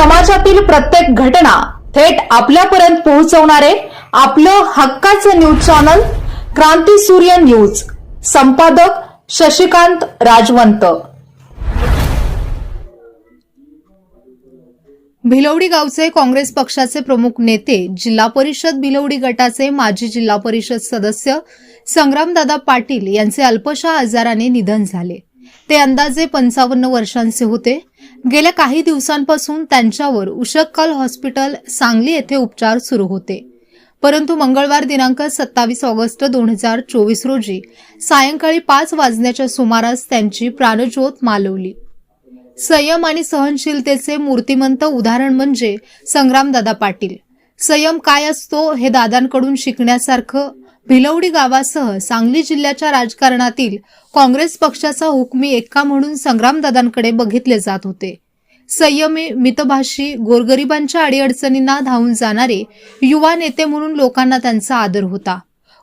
समाजातील प्रत्येक घटना थेट आपल्यापर्यंत पोहोचवणारे आपलं हक्काचं न्यूज चॅनल क्रांती सूर्य न्यूज. संपादक शशिकांत राजवंत. भिलवडी गावचे काँग्रेस पक्षाचे प्रमुख नेते जिल्हा परिषद भिलवडी गटाचे माजी जिल्हा परिषद सदस्य संग्रामदादा पाटील यांचे अल्पशा आजाराने निधन झाले. ते अंदाजे पंचावन्न वर्षांचे होते. गेल्या काही दिवसांपासून त्यांच्यावर उशक्कल हॉस्पिटल सांगली येथे उपचार सुरू होते. परंतु मंगळवार दिनांक सत्तावीस ऑगस्ट दोन हजार चोवीस रोजी सायंकाळी पाच वाजण्याच्या सुमारास त्यांची प्राणज्योत मालवली. संयम आणि सहनशीलतेचे मूर्तिमंत उदाहरण म्हणजे संग्रामदादा पाटील. संयम काय असतो हे दादांकडून शिकण्यासारखं भिलवडी गावासह सांगली जिल्ह्याच्या राजकारणातील काँग्रेस पक्षाचा हुकमी एक्का म्हणून संग्रामदादांकडे बघितले जात होते. संयमी मितभाषी गोरगरिबांच्या अडीअडचणींना धावून जाणारे युवा नेते म्हणून लोकांना त्यांचा आदर होता.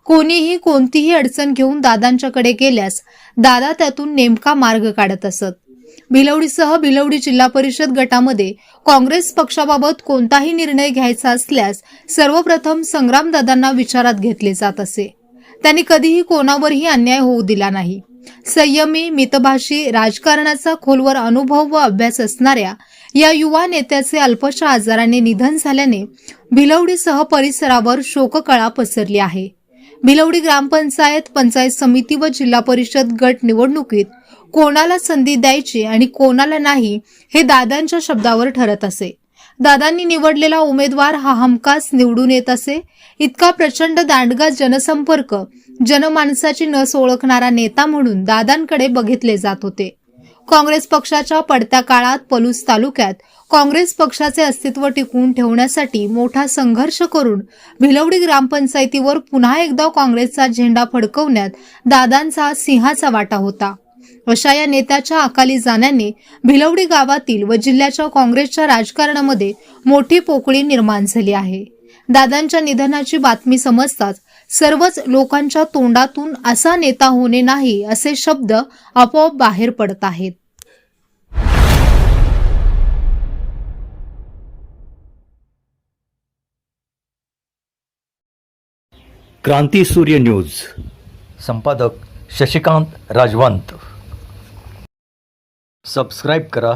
कोणीही कोणतीही अडचण घेऊन दादांच्याकडे गेल्यास दादा त्यातून नेमका मार्ग काढत असत. भिलवडीसह भिलवडी जिल्हा परिषद गटामध्ये काँग्रेस पक्षाबाबत कोणताही निर्णय घ्यायचा असल्यास सर्वप्रथम संग्रामदादांना विचारात घेतले जात असे. त्यांनी कधीही कोणावरही अन्याय होऊ दिला नाही. संयमी मितभाषी राजकारणाचा खोलवर अनुभव व अभ्यास असणाऱ्या या युवा नेत्याचे अल्पशा आजाराने निधन झाल्याने भिलवडीसह परिसरावर शोककळा पसरली आहे. भिलवडी ग्रामपंचायत पंचायत समिती व जिल्हा परिषद गट निवडणुकीत कोणाला संधी द्यायची आणि कोणाला नाही हे दादांच्या शब्दावर ठरत असे. दादांनी निवडलेला उमेदवार हा हमखास निवडून येत असे. इतका प्रचंड दांडगा जनसंपर्क जनमानसाची नस ओळखणारा नेता म्हणून दादांकडे बघितले जात होते. काँग्रेस पक्षाच्या पडत्या काळात पलूस तालुक्यात काँग्रेस पक्षाचे अस्तित्व टिकवून ठेवण्यासाठी मोठा संघर्ष करून भिलवडी ग्रामपंचायतीवर पुन्हा एकदा काँग्रेसचा झेंडा फडकवण्यात दादांचा सिंहाचा वाटा होता. अशा या नेत्याच्या अकाली जाण्याने भिलवडी गावातील व जिल्ह्याच्या काँग्रेसच्या राजकारणामध्ये मोठी पोकळी निर्माण झाली आहे. दादांच्या निधनाची बातमी समजताच सर्वच लोकांच्या तोंडातून असा नेता होणे नाही असे शब्द आपोआप बाहेर पडत आहेत. क्रांती सूर्य न्यूज. संपादक शशिकांत राजवंत. सबस्क्राईब करा.